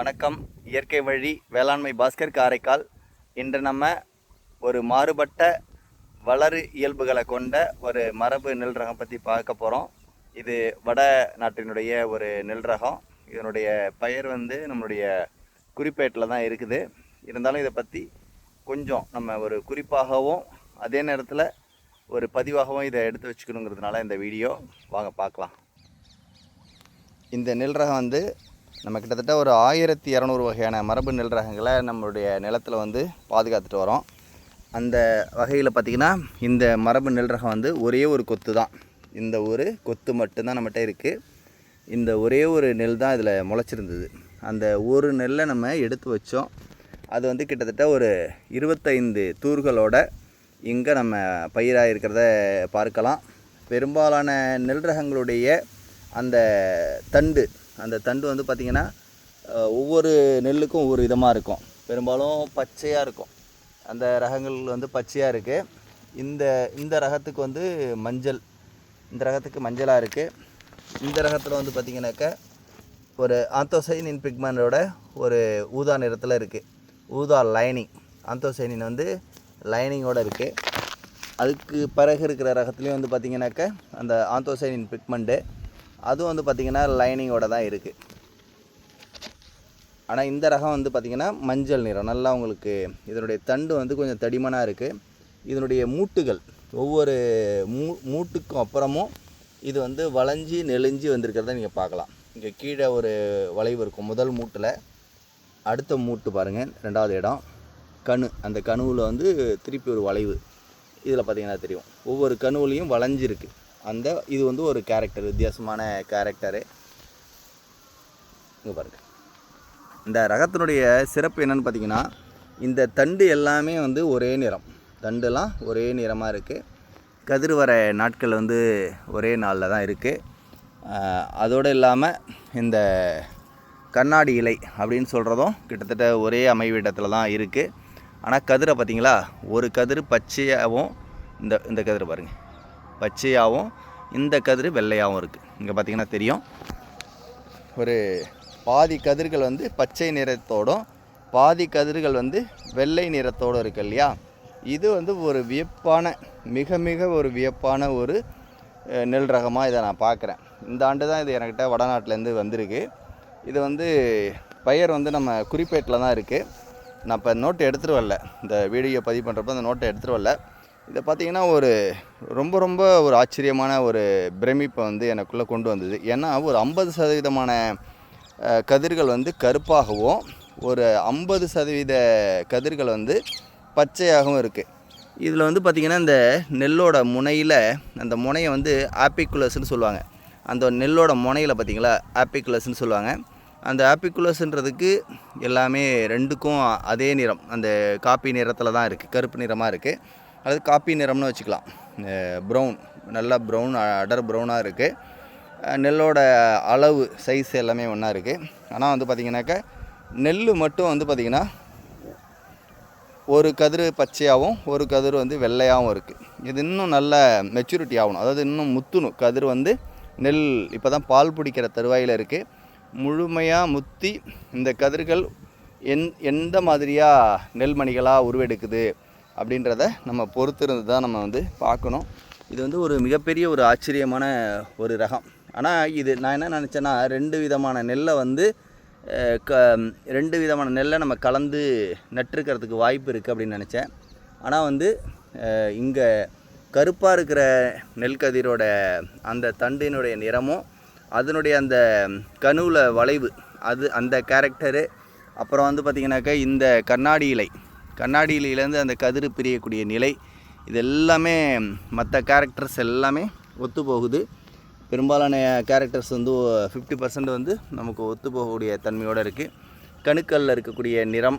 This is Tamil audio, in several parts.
வணக்கம். இயற்கை வழி வேளாண்மை பாஸ்கர் காரைக்கால். இன்று நம்ம ஒரு மாறுபட்ட வளரு இயல்புகளை கொண்ட ஒரு மரபு நெல் ரகம் பற்றி பார்க்க போகிறோம் இது வட நாட்டினுடைய ஒரு நெல் ரகம் இதனுடைய பெயர் வந்து நம்மளுடைய குறிப்பேட்டில் தான் இருக்குது. இருந்தாலும் இதை பற்றி கொஞ்சம் நம்ம ஒரு குறிப்பாகவும் அதே நேரத்தில் ஒரு பதிவாகவும் இதை எடுத்து வச்சுக்கணுங்கிறதுனால இந்த வீடியோ. வாங்க பார்க்கலாம். இந்த நெல் ரகம் வந்து நம்ம கிட்டத்தட்ட ஒரு ஆயிரத்தி இரநூறு வகையான மரபு நெல் ரகங்களை நம்மளுடைய நிலத்தில் வந்து பாதுகாத்துட்டு வரோம். அந்த வகையில் பார்த்திங்கன்னா இந்த மரபு நெல் ரகம் வந்து ஒரே ஒரு கொத்து தான். இந்த ஒரு கொத்து மட்டும்தான் நம்மகிட்ட இருக்குது இந்த ஒரே ஒரு நெல் தான் இதில் முளைச்சிருந்தது. அந்த ஒரு நெல்லை நம்ம எடுத்து வச்சோம். அது வந்து கிட்டத்தட்ட ஒரு இருபத்தைந்து தூர்களோட இங்கே நம்ம பயிராக இருக்கிறத பார்க்கலாம். பெரும்பாலான நெல் ரகங்களுடைய அந்த தண்டு அந்த தண்டு வந்து பார்த்திங்கன்னா ஒவ்வொரு நெல்லுக்கும் ஒவ்வொரு விதமாக இருக்கும். பெரும்பாலும் பச்சையாக இருக்கும். அந்த ரகங்கள் வந்து பச்சையாக இருக்குது இந்த இந்த ரகத்துக்கு வந்து மஞ்சள் இந்த ரகத்துக்கு மஞ்சளாக இருக்குது இந்த ரகத்தில் வந்து பார்த்திங்கனாக்க ஒரு ஆந்தோசைனின் பிக்மெண்டோட ஒரு ஊதா நிறத்தில் இருக்குது ஊதா லைனிங். ஆந்தோசைனின் வந்து லைனிங்கோட இருக்குது அதுக்கு பிறகு இருக்கிற ரகத்துலேயும் வந்து பார்த்திங்கனாக்க அந்த ஆந்தோசைனின் பிக்மெண்ட்டு அதுவும் வந்து பார்த்திங்கன்னா லைனிங்கோட தான் இருக்குது ஆனால் இந்த ரகம் வந்து பார்த்திங்கன்னா மஞ்சள் நிறம். நல்லா உங்களுக்கு இதனுடைய தண்டு வந்து கொஞ்சம் தடிமனாக இருக்குது இதனுடைய மூட்டுகள் ஒவ்வொரு மூ மூட்டுக்கும் அப்புறமும் இது வந்து வளைஞ்சி நெளிஞ்சு வந்திருக்கிறத நீங்கள் பார்க்கலாம். இங்கே கீழே ஒரு வளைவு இருக்கும். முதல் மூட்டில் அடுத்த மூட்டு பாருங்கள் ரெண்டாவது இடம். கணு அந்த கணுவில் வந்து திருப்பி ஒரு வளைவு. இதில் பார்த்திங்கன்னா தெரியும். ஒவ்வொரு கணுவுலையும் வளைஞ்சிருக்கு. அந்த இது வந்து ஒரு கேரக்டர் வித்தியாசமான கேரக்டரு இங்கே பாருங்கள் இந்த ரகத்தினுடைய சிறப்பு என்னன்னு பார்த்தீங்கன்னா இந்த தண்டு எல்லாமே வந்து ஒரே நிறம். தண்டுலாம் ஒரே நிறமாக இருக்குது கதிர் வர நாட்கள் வந்து ஒரே நாளில் தான் இருக்குது அதோடு இல்லாமல் இந்த கண்ணாடி இலை அப்படின்னு சொல்கிறதும் கிட்டத்தட்ட ஒரே அமைவிடத்தில் தான் இருக்குது ஆனால் கதிரை பார்த்தீங்களா ஒரு கதிர் பச்சையாகவும் இந்த இந்த கதிர் பாருங்கள் பச்சையாகவும் இந்த கதிர் வெள்ளையாகவும் இருக்குது இங்கே பார்த்திங்கன்னா தெரியும். ஒரு பாதி கதிர்கள் வந்து பச்சை நிறத்தோடும் பாதி கதிர்கள் வந்து வெள்ளை நிறத்தோடும் இருக்கு இல்லையா? இது வந்து ஒரு வியப்பான மிக மிக ஒரு வியப்பான ஒரு நெல் ரகமாக இதை நான் பார்க்குறேன் இந்த ஆண்டு தான் இது என்கிட்ட வடநாட்டிலேருந்து வந்திருக்கு. இது வந்து பயர் வந்து நம்ம குறிப்பேட்டில் தான் இருக்குது நான் இப்போ நோட்டு எடுத்துகிட்டு வரல. இந்த வீடியோ பதிவு பண்ணுறப்ப அந்த நோட்டை எடுத்துகிட்டு வரல. இதை பார்த்தீங்கன்னா ஒரு ரொம்ப ரொம்ப ஒரு ஆச்சரியமான ஒரு பிரமிப்பை வந்து எனக்குள்ளே கொண்டு வந்தது. ஏன்னா ஒரு ஐம்பது சதவீதமான கதிர்கள் வந்து கருப்பாகவும் ஒரு ஐம்பது சதவீத கதிர்கள் வந்து பச்சையாகவும் இருக்குது இதில் வந்து பார்த்திங்கன்னா இந்த நெல்லோட முனையில் அந்த முனையை வந்து ஆப்பிக்குலஸ்ன்னு சொல்லுவாங்க. அந்த நெல்லோட முனையில் பார்த்திங்களா? ஆப்பிக்குலஸ்ன்னு சொல்லுவாங்க. அந்த ஆப்பிக்குலஸ்ன்றதுக்கு எல்லாமே ரெண்டுக்கும் அதே நிறம். அந்த காப்பி நிறத்தில் தான் இருக்குது கருப்பு நிறமாக இருக்குது அல்லது காப்பி நிறம்னு வச்சுக்கலாம். ப்ரௌன் நல்லா ப்ரௌன் அடர் ப்ரௌனாக இருக்குது நெல்லோட அளவு சைஸ் எல்லாமே ஒன்றா இருக்குது ஆனால் வந்து பார்த்திங்கனாக்கா நெல் மட்டும் வந்து பார்த்திங்கன்னா ஒரு கதிர் பச்சையாகவும் ஒரு கதிர் வந்து வெள்ளையாகவும் இருக்குது இது இன்னும் நல்ல மெச்சூரிட்டி ஆகணும். அதாவது இன்னும் முத்தணும். கதிர் வந்து நெல் இப்போ தான் பால் பிடிக்கிற தருவாயில் இருக்குது முழுமையாக முத்தி இந்த கதிர்கள் எந் எந்த மாதிரியாக நெல்மணிகளாக உருவெடுக்குது அப்படின்றத நம்ம பொறுத்திருந்து தான் நம்ம வந்து பார்க்கணும். இது வந்து ஒரு மிகப்பெரிய ஒரு ஆச்சரியமான ஒரு ரகம். ஆனால் இது நான் என்ன நினச்சேன்னா ரெண்டு விதமான நெல்லை வந்து க ரெண்டு விதமான நெல்லை நம்ம கலந்து நட்டுருக்கிறதுக்கு வாய்ப்பு இருக்குது அப்படின்னு நினச்சேன். ஆனால் வந்து இங்கே கருப்பாக இருக்கிற நெல் கதிரோட அந்த தண்டினுடைய நிறமும் அதனுடைய அந்த கணுவில் வளைவு அது அந்த கேரக்டரு அப்புறம் வந்து பார்த்திங்கனாக்கா இந்த கண்ணாடி இலை கண்ணாடியில் இழந்து அந்த கதிர் பிரியக்கூடிய நிலை இது எல்லாமே மற்ற கேரக்டர்ஸ் எல்லாமே ஒத்து போகுது. பெரும்பாலான கேரக்டர்ஸ் வந்து ஃபிஃப்டி பர்சன்ட் வந்து நமக்கு ஒத்து போகக்கூடிய தன்மையோடு இருக்குது கணுக்களில் இருக்கக்கூடிய நிறம்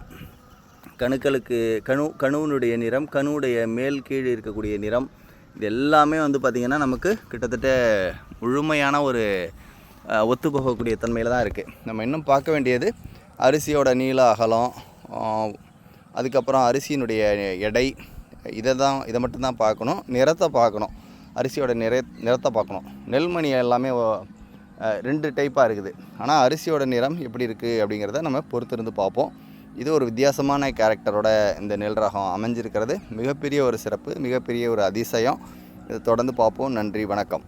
கணுக்களுக்கு கணு கணுவனுடைய நிறம் கணுவுடைய மேல் கீழ் இருக்கக்கூடிய நிறம் இது எல்லாமே வந்து பார்த்திங்கன்னா நமக்கு கிட்டத்தட்ட முழுமையான ஒரு ஒத்து போகக்கூடிய தன்மையில் தான் இருக்குது நம்ம இன்னும் பார்க்க வேண்டியது அரிசியோட நீள அகலம் அதுக்கப்புறம் அரிசியினுடைய எடை இதை தான் இதை மட்டும்தான் பார்க்கணும். நிறத்தை பார்க்கணும். அரிசியோட நிற நிறத்தை பார்க்கணும். நெல்மணி எல்லாமே ரெண்டு டைப்பாக இருக்குது. ஆனால் அரிசியோட நிறம் எப்படி இருக்குது அப்படிங்கிறத நம்ம பொறுத்திருந்து பார்ப்போம். இது ஒரு வித்தியாசமான கேரக்டரோட இந்த நெல் ரகம் அமைஞ்சிருக்கிறது. மிகப்பெரிய ஒரு சிறப்பு மிகப்பெரிய ஒரு அதிசயம். இதை தொடர்ந்து பார்ப்போம். நன்றி வணக்கம்.